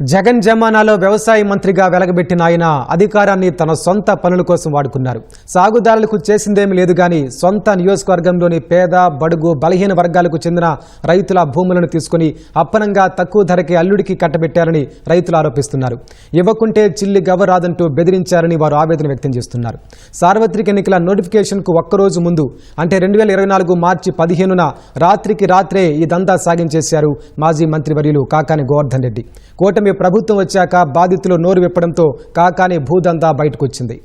జగన్ జమానాలో వ్యవసాయ మంత్రిగా వెలగబెట్టిన ఆయన అధికారాన్ని తన సొంత పనుల కోసం వాడుకున్నారు. సాగుదారులకు చేసిందేమీ లేదు గాని సొంత నియోజకవర్గంలోని పేద బడుగు బలహీన వర్గాలకు చెందిన రైతుల భూములను తీసుకుని అప్పనంగా తక్కువ ధరకే అల్లుడికి కట్టబెట్టారని రైతులు ఆరోపిస్తున్నారు. ఇవ్వకుంటే చిల్లి గవ్వరాదంటూ బెదిరించారని వారు ఆవేదన వ్యక్తం చేస్తున్నారు. సార్వత్రిక ఎన్నికల నోటిఫికేషన్కు ఒక్కరోజు ముందు అంటే రెండు వేల ఇరవై నాలుగు మార్చి పదిహేనున రాత్రికి రాత్రే ఈ దందా సాగించేశారు మాజీ మంత్రివర్యులు కాకాని గోవర్ధన్ రెడ్డి. కూటమి ప్రభుత్వం వచ్చాక బాధితులు నోరు విప్పడంతో కాకాని భూదందా బయటకొచ్చింది.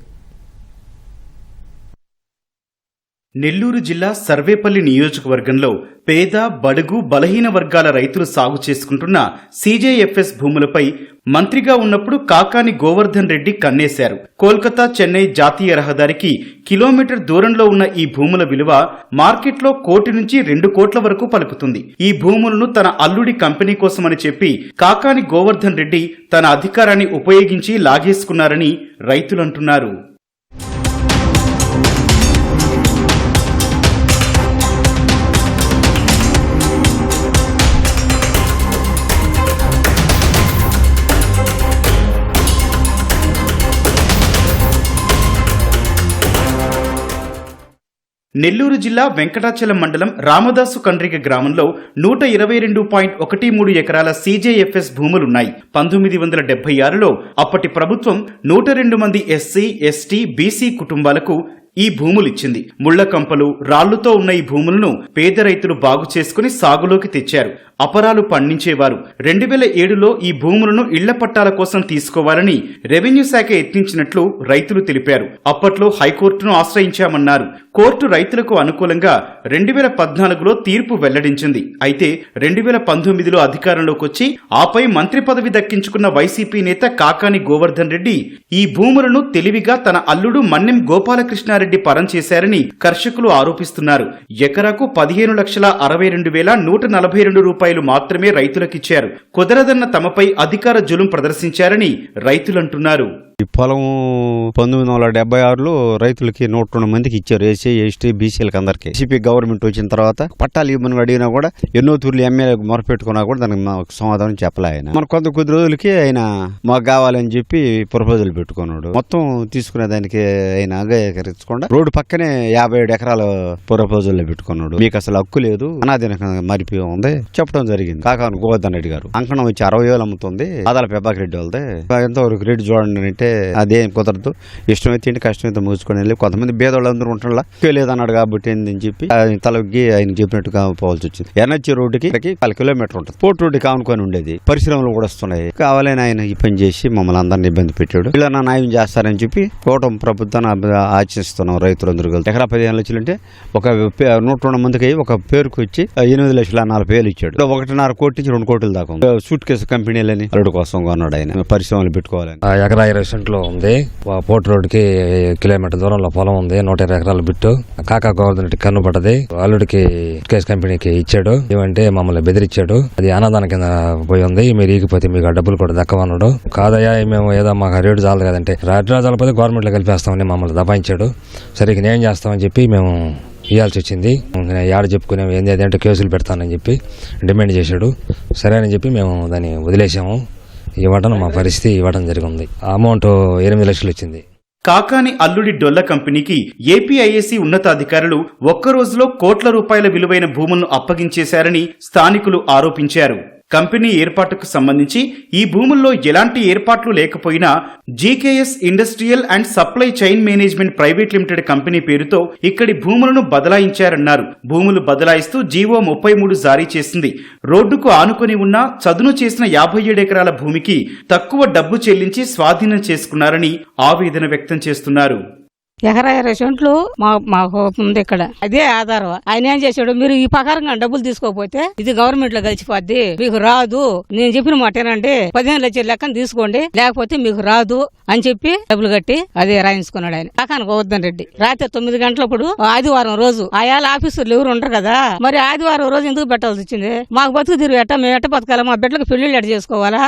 నెల్లూరు జిల్లా సర్వేపల్లి నియోజకవర్గంలో పేద బడుగు బలహీన వర్గాల రైతులు సాగు చేసుకుంటున్న సీజేఎఫ్ఎస్ భూములపై మంత్రిగా ఉన్నప్పుడు కాకాని గోవర్ధన్ రెడ్డి కన్నేశారు. కోల్కతా చెన్నై జాతీయ రహదారికి కిలోమీటర్ దూరంలో ఉన్న ఈ భూముల విలువ మార్కెట్లో కోటి నుంచి రెండు కోట్ల వరకు పలుకుతుంది. ఈ భూములను తన అల్లుడి కంపెనీ కోసమని చెప్పి కాకాని గోవర్ధన్ రెడ్డి తన అధికారాన్ని ఉపయోగించి లాగేసుకున్నారని రైతులంటున్నారు. నెల్లూరు జిల్లా వెంకటాచలం మండలం రామదాసు కండ్రిక గ్రామంలో నూట ఇరవై రెండు పాయింట్ ఒకటి మూడు ఎకరాల సీజేఎఫ్ఎస్ భూములున్నాయి. పంతొమ్మిది వందల డెబ్బై ఆరులో అప్పటి ప్రభుత్వం నూట రెండు మంది ఎస్సీ ఎస్టీ బీసీ కుటుంబాలకు ఈ భూములిచ్చింది. ముళ్ళ కంపలు రాళ్ళుతో ఉన్న ఈ భూములను పేద రైతులు బాగు చేసుకుని సాగులోకి తెచ్చారు. అపరాలు పండించేవారు. రెండు వేల ఏడులో ఈ భూములను ఇళ్ళ పట్టాల కోసం తీసుకోవాలని రెవెన్యూ శాఖ యత్నించినట్లు రైతులు తెలిపారు. అప్పట్లో హైకోర్టును ఆశ్రయించామన్నారు. కోర్టు రైతులకు అనుకూలంగా రెండు వేల పద్నాలుగులో తీర్పు వెల్లడించింది. అయితే రెండు వేల పంతొమ్మిదిలో అధికారంలోకి వచ్చి ఆపై మంత్రి పదవి దక్కించుకున్న వైసీపీ నేత కాకాని గోవర్ధన్ రెడ్డి ఈ భూములను తెలివిగా తన అల్లుడు మన్నెం గోపాలకృష్ణారెడ్డి పరం చేశారని కర్షకులు ఆరోపిస్తున్నారు. ఎకరాకు పదిహేను లక్షల అరవై రెండు వేల నూట నలభై రెండు రూపాయలు మాత్రమే రైతులకిచ్చారు. కుదరదన్న తమపై అధికార జులుం ప్రదర్శించారని రైతులంటున్నారు. పొలం పంతొమ్మిది వందల డెబ్బై ఆరులో రైతులకి నూట రెండు మందికి ఇచ్చారు ఎస్సీ ఎస్టీ బీసీలకు అందరికి. సిపి గవర్నమెంట్ వచ్చిన తర్వాత పట్టాలు ఇవ్వమని అడిగినా కూడా ఎన్నో తూర్లు ఎమ్మెల్యే మొరపెట్టుకున్నా కూడా దానికి మాకు సమాధానం చెప్పలే ఆయన. మన కొంత కొద్ది రోజులకి ఆయన మాకు కావాలని చెప్పి ప్రపోజల్ పెట్టుకున్నాడు. మొత్తం తీసుకునే దానికి ఆయన అంగీకరించకుండా రోడ్డు పక్కనే యాభై ఏడు ఎకరాల ప్రపోజల్ పెట్టుకున్నాడు. మీకు అసలు హక్కు లేదు అనాదిన మరిపి ఉంది చెప్పడం జరిగింది. కాకా గోవర్ధన్ రెడ్డి గారు. అంకణం వచ్చి అరవై వేలు అమ్ముతుంది ఆదాల పెబ్బాకి రెడ్డి వాళ్ళది. ఎంతవరకు రేటు చూడండి అంటే అదేం కుదరదు. ఇష్టమైతే ఏంటి కష్టమైతే మూసుకొని వెళ్ళి కొంతమంది భేదవాళ్ళందరూ ఉంటుండలా లేదన్నాడు కాబట్టి ఏందని చెప్పి ఆయన తలకి ఆయన చెప్పినట్టుగా పోవాల్సి వచ్చింది. ఎన్హెచ్ రోడ్డుకి పది కిలోమీటర్ ఉంటుంది. పోర్ట్ రోడ్డుకి ఆనుకొని ఉండేది. పరిశ్రమలు కూడా వస్తున్నాయి. కావాలని ఆయన ఈ పని చేసి మమ్మల్ని అందరిని ఇబ్బంది పెట్టాడు. ఇలా నా న్యాయం చేస్తారని చెప్పి కూటమి ప్రభుత్వాన్ని అభి- ఆశిస్తున్నాం రైతులందరూ కలిసి. ఎకరా పదిహేను లక్షలు అంటే ఒక నూట రెండు మందికి అయ్యి ఒక పేరుకు వచ్చి ఎనిమిది లక్షల నలభై వేలు ఇచ్చాడు. ఒకటిన్నర కోటి నుంచి రెండు కోట్ల దాకా సూట్ కేసు కంపెనీలని అల్లుడు కోసం కొన్నాడు ఆయన. పరిశ్రమలు పెట్టుకోవాలని. ఎకరా ఇరవై లో ఉంది. పోర్ట్ రోడ్కి కిలోమీటర్ దూరంలో పొలం ఉంది. నూట ఇరవై ఎకరాల బిట్టు. కాకా గోవర్ధన్ రెడ్డి కన్ను పడ్డది. అల్లుడికి కేసు కంపెనీకి ఇచ్చాడు. ఏమంటే మమ్మల్ని బెదిరిచ్చాడు అది అన్నదాన కింద పోయి ఉంది. మీరు ఈగిపోతే మీకు ఆ డబ్బులు కూడా దక్కవన్నాడు కాదయ్యా మేము ఏదో మాకు రేటు చాలదు కదంటే. రాజరాజాల పోతే గవర్నమెంట్లో కలిపేస్తామని మమ్మల్ని దబాయించాడు. సరే ఇక నేను చేస్తామని చెప్పి మేము ఇవ్వాల్సి వచ్చింది. నేను ఏడ చెప్పుకునే ఏంది అదంటే కేసులు పెడతానని చెప్పి డిమాండ్ చేశాడు. సరే అని చెప్పి మేము దాన్ని వదిలేసాము. ఇవ్వడం మా పరిస్థితి ఇవ్వడం జరిగింది. అమౌంట్ ఎనిమిది లక్షలు వచ్చింది కాకాని అల్లుడి డొల్ల కంపెనీకి ఏపీఐఏసీ ఉన్నతాధికారులు ఒక్క రోజులో కోట్ల రూపాయల విలువైన భూములను అప్పగించేశారని స్థానికులు ఆరోపించారు. కంపెనీ ఏర్పాటుకు సంబంధించి ఈ భూముల్లో ఎలాంటి ఏర్పాట్లు లేకపోయినా GKS industrial and supply chain management private limited company పేరుతో ఇక్కడి భూములను బదలాయించారన్నారు. భూములు బదలాయిస్తూ జీవో ముప్పై మూడు జారీ చేసింది. రోడ్డుకు ఆనుకొని ఉన్న చదును చేసిన యాభై ఏడు ఎకరాల భూమికి తక్కువ డబ్బు చెల్లించి స్వాధీనం చేసుకున్నారని ఆవేదన వ్యక్తం చేస్తున్నారు. ఎకరా ఇరవై సెంట్లు మా మాకు ఉంది ఇక్కడ. అదే ఆధారం. ఆయన ఏం చేశాడు? మీరు ఈ ప్రకారంగా డబ్బులు తీసుకోకపోతే ఇది గవర్నమెంట్లో కలిసిపోద్ది. మీకు రాదు. నేను చెప్పిన మాట ఏనండి పదిహేను లక్షల లెక్కన తీసుకోండి. లేకపోతే మీకు రాదు అని చెప్పి డబ్బులు కట్టి అదే రాయించుకున్నాడు ఆయన. కాకాని గోవర్ధన్ రెడ్డి. రాత్రి తొమ్మిది గంటలప్పుడు ఆదివారం రోజు ఆయాల ఆఫీసర్లు ఎవరు ఉండరు కదా? మరి ఆదివారం రోజు ఎందుకు పెట్టాల్సి వచ్చింది? మాకు బతుకు తిరిగి ఎట్ట? మేము ఎట్ట బతకాలా? మా బిడ్డలకు పెళ్ళిళ్ళు ఎట్ట చేసుకోవాలా?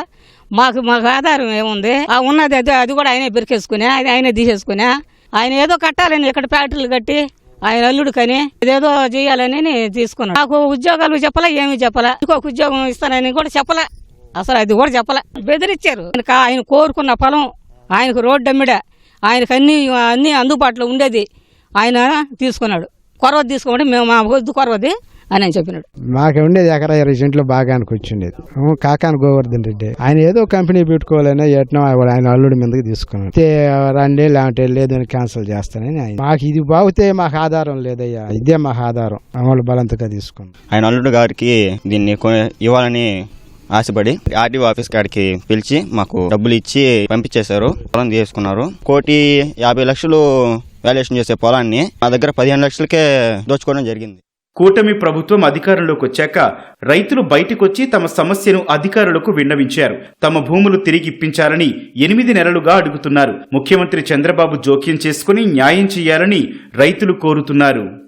మాకు మాకు ఆధారం ఏముంది? ఆ ఉన్నది అది అది కూడా ఆయనే బిరికేసుకునే అది ఆయనే తీసేసుకునే ఆయన ఏదో కట్టాలని ఇక్కడ ఫ్యాక్టరీలు కట్టి ఆయన అల్లుడు కని ఇదేదో చేయాలని తీసుకున్నాడు. నాకు ఉద్యోగాలు చెప్పలా ఏమీ చెప్పలే. ఇంకొక ఉద్యోగం ఇస్తానని కూడా చెప్పలే. అసలు అది కూడా చెప్పలే. బెదిరిచ్చారు ఆయన కోరుకున్న పొలం ఆయనకు రోడ్డు అమ్మిడ ఆయనకు అన్ని అన్ని అందుబాటులో ఉండేది ఆయన తీసుకున్నాడు. కొరవ తీసుకోమంటే మేము మా వద్దు కొరవది. అని ఆయన చెప్పినాడు. మాకు ఉండేది ఎకరా ఇరవై సెంట్లు బాగానికి వచ్చిండేది ఊ, కాకాని గోవర్ధన్ రెడ్డి. ఆయన ఏదో కంపెనీ పెట్టుకోవాలని ఎట్నో ఆయన అల్లుడి మీదకి తీసుకున్నాడు. అయితే రండి లేదంటే లేదు అని క్యాన్సిల్ చేస్తానని ఆయన. మాకు ఇది బాగుతే మాకు ఆధారం లేదయ్యా. ఇదే మాకు ఆధారం. అమలు బలంతగా తీసుకున్నాం ఆయన అల్లుడు గారికి దీన్ని ఇవ్వాలని ఆశపడి ఆర్డీఓ ఆఫీస్ కాడికి పిలిచి మాకు డబ్బులు ఇచ్చి పంపించేశారు. పొలం తీసుకున్నారు. కోటి యాభై లక్షలు వాల్యుయేషన్ చేసే పొలాన్ని మా దగ్గర పదిహేను లక్షలకే దోచుకోవడం జరిగింది. కూటమి ప్రభుత్వం అధికారంలోకి వచ్చాక రైతులు బయటకొచ్చి తమ సమస్యను అధికారులకు విన్నవించారు. తమ భూములు తిరిగి ఇప్పించాలని ఎనిమిది నెలలుగా అడుగుతున్నారు. ముఖ్యమంత్రి చంద్రబాబు జోక్యం చేసుకుని న్యాయం చేయాలని రైతులు కోరుతున్నారు.